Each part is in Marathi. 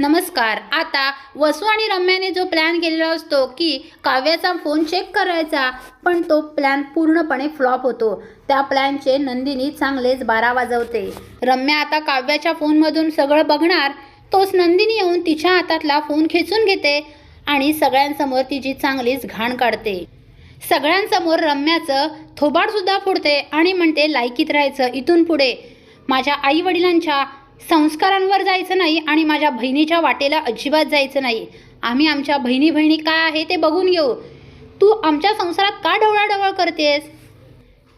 नमस्कार. आता वसू आणि रम्याने जो प्लॅन केलेला असतो की काव्याचा फोन चेक करायचा पण तो प्लॅन पूर्णपणे फ्लॉप होतो. त्या प्लॅनचे नंदिनी चांगलेच बारा वाजवते. रम्या आता काव्याच्या फोनमधून सगळं बघणार तोच नंदिनी येऊन तिच्या हातातला फोन खेचून घेते आणि सगळ्यांसमोर तिची चांगलीच घाण काढते. सगळ्यांसमोर रम्याचं थोबाडसुद्धा फोडते आणि म्हणते लायकीत राहायचं इथून पुढे. माझ्या आई वडिलांच्या संस्कारांवर जायचं नाही आणि माझ्या बहिणीच्या वाटेला अजिबात जायचं नाही. आम्ही आमच्या बहिणी बहिणी काय आहे ते बघून घेऊ तू आमच्या संसारात का ढवळाढवळ करतेस?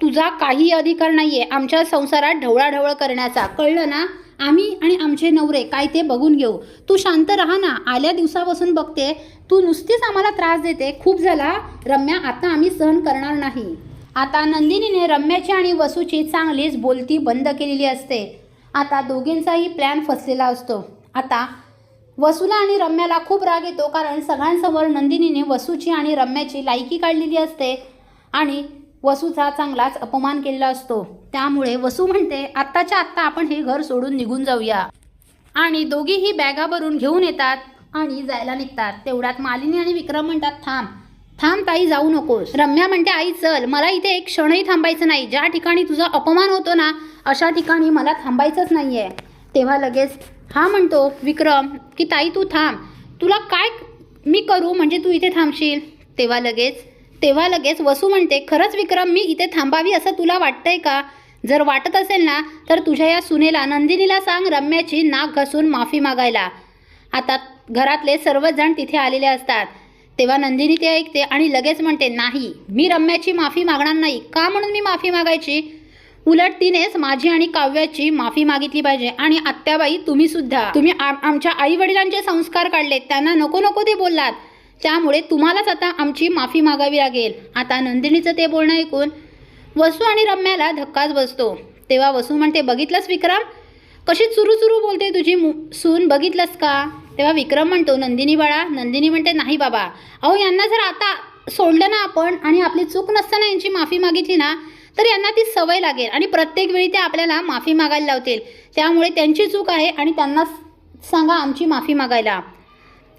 तुझा काही अधिकार नाही आहे आमच्या संसारात ढवळाढवळ करण्याचा. कळलं ना? आम्ही आणि आमचे नवरे काय ते बघून घेऊ. तू शांत राहा ना. आल्या दिवसापासून बघते. तू नुसतीच आम्हाला त्रास देते. खूप झाला. रम्या आता आम्ही सहन करणार नाही. आता नंदिनीने रम्याची आणि वसूची चांगलीच बोलती बंद केलेली असते. आता दोघींचाही प्लॅन फसलेला असतो. आता वसूला आणि रम्याला खूप राग येतो कारण सगळ्यांसमोर नंदिनीने वसूची आणि रम्याची लायकी काढलेली असते आणि वसूचा चांगलाच अपमान केलेला असतो. त्यामुळे वसू म्हणते आत्ताच्या आत्ता आपण हे घर सोडून निघून जाऊया. आणि दोघीही बॅगा भरून घेऊन येतात आणि जायला निघतात. तेवढ्यात मालिनी आणि विक्रम म्हणतात थांब थांब ताई जाऊ नकोस. रम्या म्हणते आई चल. मला इथे एक क्षणही थांबायचं नाही. ज्या ठिकाणी तुझा अपमान होतो ना अशा ठिकाणी मला थांबायचंच नाही आहे तेव्हा लगेच हा म्हणतो विक्रम की ताई तू थांब. तुला काय मी करू? म्हणजे तू इथे थांबशील? तेव्हा लगेच तेव्हा लगेच वसू म्हणते खरंच विक्रम मी इथे थांबावी असं तुला वाटतंय का? जर वाटत असेल ना तर तुझ्या या सुनेला नंदिनीला सांग रम्याची नाक घासून माफी मागायला. आता घरातले सर्वच जण तिथे आलेले असतात. तेव्हा नंदिनी ते ऐकते आणि लगेच म्हणते नाही मी रम्याची माफी मागणार नाही. का म्हणून मी माफी मागायची? उलट तिनेच माझी आणि काव्याची माफी मागितली पाहिजे. आणि आत्याबाई तुम्ही सुद्धा. तुम्ही आमच्या आई वडिलांचे संस्कार काढले त्यांना नको नको ते बोललात. त्यामुळे तुम्हालाच आता आमची माफी मागावी लागेल. आता नंदिनीचं ते बोलणं ऐकून वसू आणि रम्याला धक्काच बसतो. तेव्हा वसू म्हणते बघितलंस विक्रम? कशी चुरू चुरू बोलते तुझी मु सून? बघितलंस का? तेव्हा विक्रम म्हणतो नंदिनी बाळा नंदिनी म्हणते नाही बाबा. अहो यांना जर आता सोडलं ना आपण आणि आपली चूक नसताना यांची माफी मागितली ना तर यांना ती सवय लागेल आणि प्रत्येक वेळी ते आपल्याला माफी मागायला लावतील. त्यामुळे त्यांची चूक आहे आणि त्यांना सांगा आमची माफी मागायला.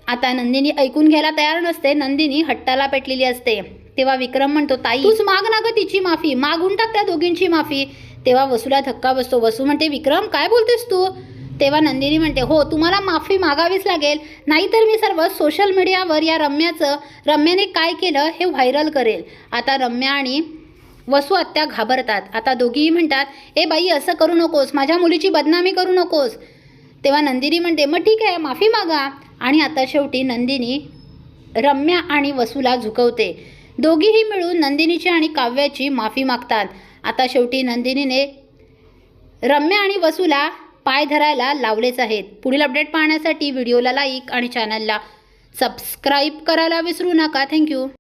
आता नंदिनी ऐकून घ्यायला तयार नसते. नंदिनी हट्टाला पेटलेली असते. तेव्हा विक्रम म्हणतो ताई तूच माग ना ग तिची माफी. मागून टाक त्या दोघींची माफी. तेव्हा वसूला धक्का बसतो. वसू म्हणते विक्रम काय बोलतेस तू? तेव्हा नंदिनी म्हणते हो तुम्हाला माफी मागावीच लागेल. नाहीतर मी सर्व सोशल मीडियावर या रम्याचं रम्याने काय केलं हे व्हायरल करेल. आता रम्या आणि वसू आत्या घाबरतात. आता दोघीही म्हणतात ए बाई असं करू नकोस. माझ्या मुलीची बदनामी करू नकोस. तेव्हा नंदिनी म्हणते मग ठीक आहे माफी मागा. आणि आता शेवटी नंदिनी रम्या आणि वसूला झुकवते. दोघीही मिळून नंदिनीची आणि काव्याची माफी मागतात. आता शेवटी नंदिनीने रम्या आणि वसूला पाय धरायला लावलेच आहेत. पुढील अपडेट पाहण्यासाठी व्हिडिओला लाईक आणि चॅनलला सबस्क्राईब करायला विसरू नका. थँक्यू